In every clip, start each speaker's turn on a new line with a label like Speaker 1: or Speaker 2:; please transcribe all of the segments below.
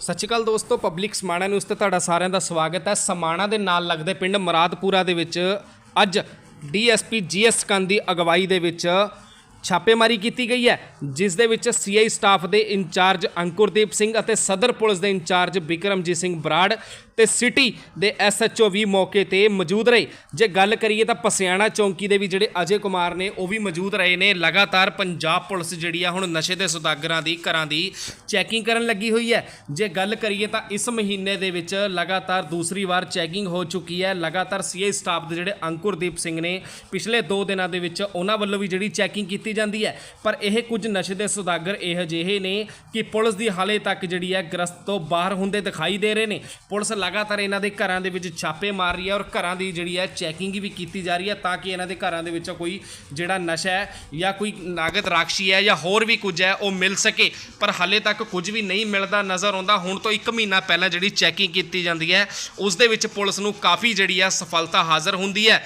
Speaker 1: ਸਤਿ ਸ਼੍ਰੀ ਅਕਾਲ ਦੋਸਤੋ public Samana news ਤੇ ਤੁਹਾਡਾ ਸਾਰਿਆਂ ਦਾ ਸਵਾਗਤ ਹੈ। ਸਮਾਣਾ ਦੇ ਨਾਲ ਲੱਗਦੇ ਪਿੰਡ ਮਰਾਦਪੁਰਾ ਦੇ ਵਿੱਚ ਅੱਜ ਡੀਐਸਪੀ ਜੀਐਸ ਕੰਨ ਦੀ ਅਗਵਾਈ ਦੇ ਵਿੱਚ ਛਾਪੇਮਾਰੀ ਕੀਤੀ ਗਈ ਹੈ, ਜਿਸ ਦੇ ਵਿੱਚ ਸੀਆਈ ਸਟਾਫ ਦੇ ਇੰਚਾਰਜ ਅੰਕੁਰਦੀਪ ਸਿੰਘ ਅਤੇ ਸਦਰ ਪੁਲਿਸ ਦੇ ਇੰਚਾਰਜ ਬਿਕਰਮਜੀਤ ਸਿੰਘ ਬਰਾੜ ਤੇ ਸਿਟੀ ਦੇ ਐਸਐਚਓ ਵੀ ਮੌਕੇ ਤੇ ਮੌਜੂਦ ਰਹੇ। ਜੇ ਗੱਲ ਕਰੀਏ ਤਾਂ ਪਸਿਆਣਾ ਚੌਂਕੀ ਦੇ ਵੀ ਜਿਹੜੇ ਅਜੇ ਕੁਮਾਰ ਨੇ, ਉਹ ਵੀ ਮੌਜੂਦ ਰਹੇ ਨੇ। ਲਗਾਤਾਰ ਪੰਜਾਬ ਪੁਲਿਸ ਜਿਹੜੀ ਆ ਹੁਣ ਨਸ਼ੇ ਦੇ ਸੁਦਾਗਰਾਂ ਦੀ, ਘਰਾਂ ਦੀ ਚੈਕਿੰਗ ਕਰਨ ਲੱਗੀ ਹੋਈ ਹੈ। ਜੇ ਗੱਲ ਕਰੀਏ ਤਾਂ ਇਸ ਮਹੀਨੇ ਦੇ ਵਿੱਚ ਲਗਾਤਾਰ ਦੂਸਰੀ ਵਾਰ ਚੈਕਿੰਗ ਹੋ ਚੁੱਕੀ ਹੈ। ਲਗਾਤਾਰ ਸੀਆਈ ਸਟਾਫ ਦੇ ਜਿਹੜੇ ਅੰਕੁਰਦੀਪ ਸਿੰਘ ਨੇ, ਪਿਛਲੇ 2 ਦਿਨਾਂ ਦੇ ਵਿੱਚ ਉਹਨਾਂ ਵੱਲੋਂ ਵੀ ਜਿਹੜੀ ਚੈਕਿੰਗ ਕੀਤੀ ਜਾਂਦੀ ਹੈ। ਪਰ ਇਹ ਕੁਝ ਨਸ਼ੇ ਦੇ ਸੁਦਾਗਰ ਇਹ ਜਿਹੇ ਨੇ ਕਿ ਪੁਲਿਸ ਦੀ ਹਾਲੇ ਤੱਕ ਜਿਹੜੀ ਹੈ ਗ੍ਰਸਤ ਤੋਂ ਬਾਹਰ ਹੁੰਦੇ ਦਿਖਾਈ ਦੇ ਰਹੇ ਨੇ। ਪੁਲਿਸ ਲਗਾਤਾਰ ਇਹਨਾਂ ਦੇ ਘਰਾਂ ਦੇ ਵਿੱਚ ਛਾਪੇ ਮਾਰ ਰਹੀ ਹੈ ਔਰ ਘਰਾਂ ਦੀ ਜਿਹੜੀ ਹੈ ਚੈਕਿੰਗ ਵੀ ਕੀਤੀ ਜਾ ਰਹੀ ਹੈ ਤਾਂ ਕਿ ਇਹਨਾਂ ਦੇ ਘਰਾਂ ਦੇ ਵਿੱਚੋਂ ਕੋਈ ਜਿਹੜਾ ਨਸ਼ਾ ਹੈ ਜਾਂ ਕੋਈ ਨਾਗਤ ਰਾਖਸ਼ੀ ਹੈ ਜਾਂ ਹੋਰ ਵੀ ਕੁਝ ਹੈ ਉਹ ਮਿਲ ਸਕੇ। ਪਰ ਹਾਲੇ ਤੱਕ ਕੁਝ ਵੀ ਨਹੀਂ ਮਿਲਦਾ ਨਜ਼ਰ ਆਉਂਦਾ। ਹੁਣ ਤੋਂ 1 ਮਹੀਨਾ ਪਹਿਲਾਂ ਜਿਹੜੀ ਚੈਕਿੰਗ ਕੀਤੀ ਜਾਂਦੀ ਹੈ, ਉਸ ਦੇ ਵਿੱਚ ਪੁਲਿਸ ਨੂੰ ਕਾਫੀ ਜਿਹੜੀ ਹੈ ਸਫਲਤਾ ਹਾਜ਼ਰ ਹੁੰਦੀ ਹੈ।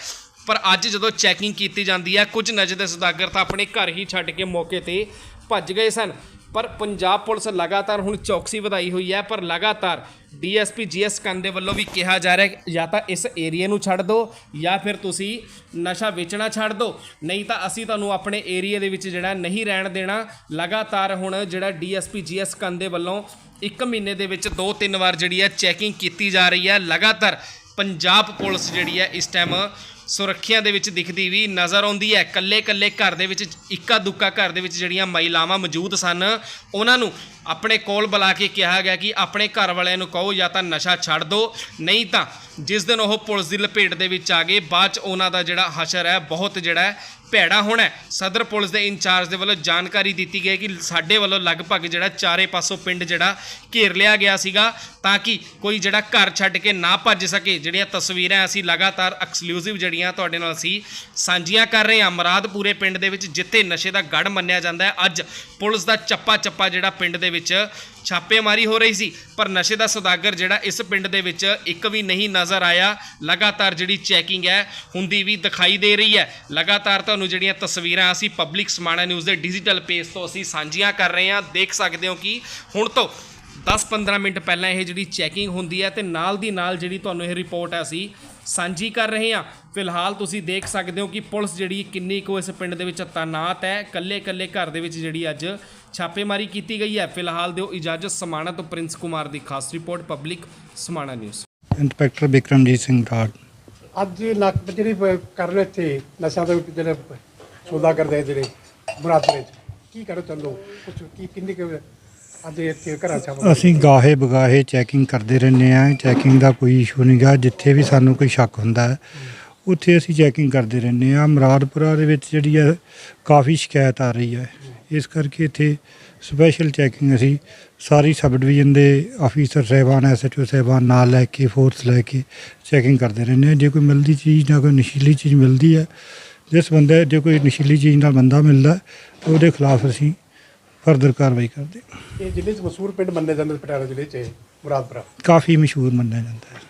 Speaker 1: ਪਰ ਅੱਜ ਜਦੋਂ ਚੈਕਿੰਗ ਕੀਤੀ ਜਾਂਦੀ ਹੈ, ਕੁਝ ਨਸ਼ੇ ਦੇ ਸੁਦਾਗਰ ਤਾਂ ਆਪਣੇ ਘਰ ਹੀ ਛੱਡ ਕੇ ਮੌਕੇ ਤੇ ਭੱਜ ਗਏ ਸਨ। ਪਰ ਪੰਜਾਬ ਪੁਲਿਸ ਲਗਾਤਾਰ ਹੁਣ ਚੌਕਸੀ ਵਧਾਈ ਹੋਈ ਹੈ, ਪਰ ਲਗਾਤਾਰ ਡੀਐਸਪੀ ਜੀਐਸ ਕੰਨ ਦੇ ਵੱਲੋਂ ਵੀ ਕਿਹਾ ਜਾ ਰਿਹਾ ਹੈ ਜਾਂ ਤਾਂ ਇਸ ਏਰੀਆ ਨੂੰ ਛੱਡ ਦਿਓ ਜਾਂ ਫਿਰ ਤੁਸੀਂ ਨਸ਼ਾ ਵੇਚਣਾ ਛੱਡ ਦਿਓ ਨਹੀਂ ਤਾਂ ਅਸੀਂ ਤੁਹਾਨੂੰ ਆਪਣੇ ਏਰੀਆ ਦੇ ਵਿੱਚ ਜਿਹੜਾ ਨਹੀਂ ਰਹਿਣ ਦੇਣਾ। ਲਗਾਤਾਰ ਹੁਣ ਜਿਹੜਾ ਡੀਐਸਪੀ ਜੀਐਸ ਕੰਨ ਦੇ ਵੱਲੋਂ ਇੱਕ ਮਹੀਨੇ ਦੇ ਵਿੱਚ ਦੋ ਤਿੰਨ ਵਾਰ ਜਿਹੜੀ ਹੈ ਚੈਕਿੰਗ ਕੀਤੀ ਜਾ ਰਹੀ ਹੈ। ਲਗਾਤਾਰ ਪੰਜਾਬ ਪੁਲਿਸ ਜਿਹੜੀ ਹੈ ਇਸ ਟਾਈਮ ਸੁਰੱਖਿਆ ਦੇ ਵਿੱਚ ਦਿਖਦੀ ਵੀ ਨਜ਼ਰ ਆਉਂਦੀ ਹੈ। ਕੱਲੇ ਕੱਲੇ ਘਰ ਦੇ ਵਿੱਚ, ਇੱਕਾ ਦੁੱਕਾ ਘਰ ਦੇ ਵਿੱਚ ਜਿਹੜੀਆਂ ਮਹਿਲਾਵਾਂ ਮੌਜੂਦ ਸਨ, ਉਹਨਾਂ ਨੂੰ ਆਪਣੇ ਕੋਲ ਬੁਲਾ ਕੇ ਕਿਹਾ ਗਿਆ ਕਿ ਆਪਣੇ ਘਰ ਵਾਲਿਆਂ ਨੂੰ ਕਹੋ, ਜਾਂ ਤਾਂ ਨਸ਼ਾ ਛੱਡ ਦਿਓ ਨਹੀਂ ਤਾਂ ਜਿਸ ਦਿਨ ਉਹ ਪੁਲਿਸ ਦੀ ਲਪੇਟ ਦੇ ਵਿੱਚ ਆ ਗਏ, ਬਾਅਦ ਚ ਉਹਨਾਂ ਦਾ ਜਿਹੜਾ ਹਸ਼ਰ ਹੈ, ਬਹੁਤ ਜਿਹੜਾ ਭੈੜਾ ਹੋਣਾ ਸਦਰ ਪੁਲਿਸ ਦੇ ਇੰਚਾਰਜ ਦੇ ਵੱਲੋਂ ਜਾਣਕਾਰੀ ਦਿੱਤੀ ਗਈ ਕਿ ਸਾਡੇ ਵੱਲੋਂ ਲਗਭਗ ਜਿਹੜਾ ਚਾਰੇ ਪਾਸੋਂ ਪਿੰਡ ਜਿਹੜਾ ਘੇਰ ਲਿਆ ਗਿਆ ਸੀਗਾ ਤਾਂ ਕਿ ਕੋਈ ਜਿਹੜਾ ਘਰ ਛੱਡ ਕੇ ਨਾ ਭੱਜ ਸਕੇ। ਜਿਹੜੀਆਂ ਤਸਵੀਰਾਂ ਅਸੀਂ ਲਗਾਤਾਰ ਐਕਸਕਲੂਸਿਵ ਜਿਹੜੀਆਂ ਤੁਹਾਡੇ ਨਾਲ ਅਸੀਂ ਸਾਂਝੀਆਂ ਕਰ ਰਹੇ ਹਾਂ। ਮਰਾਦਪੁਰੇ ਪਿੰਡ ਦੇ ਵਿੱਚ ਜਿੱਥੇ ਨਸ਼ੇ ਦਾ ਗੜ ਮੰਨਿਆ ਜਾਂਦਾ ਹੈ, ਅੱਜ ਪੁਲਿਸ ਦਾ ਚੱਪਾ ਚੱਪਾ ਜਿਹੜਾ ਪਿੰਡ ਦੇ ਵਿੱਚ ਛਾਪੇਮਾਰੀ ਹੋ ਰਹੀ ਸੀ। ਪਰ ਨਸ਼ੇ ਦਾ ਸੌਦਾਗਰ ਜਿਹੜਾ ਇਸ ਪਿੰਡ ਦੇ ਵਿੱਚ ਇੱਕ ਵੀ ਨਹੀਂ ਨਜ਼ਰ ਆਇਆ। ਲਗਾਤਾਰ ਜਿਹੜੀ ਚੈਕਿੰਗ ਹੈ, ਹੁੰਦੀ ਵੀ ਦਿਖਾਈ ਦੇ ਰਹੀ ਹੈ। ਲਗਾਤਾਰ ਤੁਹਾਨੂੰ ਜਿਹੜੀਆਂ ਤਸਵੀਰਾਂ ਅਸੀਂ ਪਬਲਿਕ ਸਮਾਣਾ ਨਿਊਜ਼ ਦੇ ਡਿਜੀਟਲ ਪੇਜ ਤੋਂ ਅਸੀਂ ਸਾਂਝੀਆਂ ਕਰ ਰਹੇ ਹਾਂ, ਦੇਖ ਸਕਦੇ ਹੋ ਕਿ ਹੁਣ ਤੋਂ 10-15 ਮਿੰਟ ਪਹਿਲਾਂ ਇਹ ਜਿਹੜੀ ਚੈਕਿੰਗ ਹੁੰਦੀ ਹੈ ਤੇ ਨਾਲ ਦੀ ਨਾਲ ਜਿਹੜੀ ਤੁਹਾਨੂੰ ਇਹ ਰਿਪੋਰਟ ਹੈ ਅਸੀਂ ਸਾਂਝੀ ਕਰ ਰਹੇ ਹਾਂ। ਫਿਲਹਾਲ ਤੁਸੀਂ ਦੇਖ ਸਕਦੇ ਹੋ ਕਿ ਪੁਲਿਸ ਜਿਹੜੀ ਕਿੰਨੀ ਕੁ ਇਸ ਪਿੰਡ ਦੇ ਵਿੱਚ ਤਾਨਾਤ ਹੈ। ਕੱਲੇ-ਕੱਲੇ ਘਰ ਦੇ ਵਿੱਚ ਜਿਹੜੀ ਅੱਜ ਛਾਪੇਮਾਰੀ ਕੀਤੀ ਗਈ ਹੈ। ਫਿਲਹਾਲ ਦਿਓ ਇਜਾਜ਼ਤ ਸਮਾਣਾ ਤੋਂ ਪ੍ਰਿੰਸ ਕੁਮਾਰ ਦੀ ਖਾਸ report public Samana news
Speaker 2: inspector Bikramjit Singh Brar
Speaker 3: ਅੱਜ ਲੱਕ ਜਿਹੜੀ ਕਰ ਰਹੇ ਇੱਥੇ ਨਸ਼ਾ ਦੇ ਜਿਹੜੇ ਸੌਦਾ ਕਰਦੇ ਜਿਹੜੇ ਮੁਰਾਦਰੇ ਚ। ਕੀ ਕਰੋ ਚੱਲੋ ਕੁਛ ਕੀ ਕਿੰਨੀ ਕੁ ਅੱਜ ਇੱਥੇ ਘਰਾਂ ਚ
Speaker 2: ਅਸੀਂ ਗਾਹੇ ਬਗਾਹੇ ਚੈਕਿੰਗ ਕਰਦੇ ਰਹਿੰਦੇ ਆ ਚੈਕਿੰਗ ਦਾ ਕੋਈ ਇਸ਼ੂ ਨਹੀਂਗਾ ਜਿੱਥੇ ਵੀ ਸਾਨੂੰ ਕੋਈ ਸ਼ੱਕ ਹੁੰਦਾ ਹੈ ਉੱਥੇ ਅਸੀਂ ਚੈਕਿੰਗ ਕਰਦੇ ਰਹਿੰਦੇ ਆ ਮਰਾਦਪੁਰਾ ਦੇ ਵਿੱਚ ਜਿਹੜੀ ਹੈ, ਕਾਫੀ ਸ਼ਿਕਾਇਤ ਆ ਰਹੀ ਹੈ। ਇਸ ਕਰਕੇ ਇੱਥੇ ਸਪੈਸ਼ਲ ਚੈਕਿੰਗ ਅਸੀਂ ਸਾਰੀ ਸਬ ਡਿਵੀਜ਼ਨ ਦੇ ਆਫੀਸਰ ਸਹਿਬਾਨ ਐਸਐਚਓ ਸਹਿਬਾਨ ਨਾਲ ਲੈ ਕੇ ਫੋਰਸ ਲੈ ਕੇ ਚੈਕਿੰਗ ਕਰਦੇ ਰਹਿੰਦੇ ਆ ਜੇ ਕੋਈ ਮਿਲਦੀ ਚੀਜ਼ ਜਾਂ ਕੋਈ ਨਸ਼ੀਲੀ ਚੀਜ਼ ਮਿਲਦੀ ਹੈ ਜਿਸ ਬੰਦੇ ਜੇ ਕੋਈ ਨਸ਼ੀਲੀ ਚੀਜ਼ ਨਾਲ ਬੰਦਾ ਮਿਲਦਾ ਤਾਂ ਉਹਦੇ ਖਿਲਾਫ ਅਸੀਂ ਫਰਦਰ ਕਾਰਵਾਈ ਕਰਦੇ ਹਾਂ।
Speaker 3: ਇਹ ਜ਼ਿਲ੍ਹੇ ਚ ਮਸ਼ਹੂਰ ਪਿੰਡ ਮੰਨੇ ਜਾਂਦੇ ਪਟਿਆਲਾ ਜ਼ਿਲ੍ਹੇ ਚ ਮੁਰਾਦਪੁਰਾ।
Speaker 2: ਕਾਫੀ ਮਸ਼ਹੂਰ ਮੰਨਿਆ ਜਾਂਦਾ ਹੈ।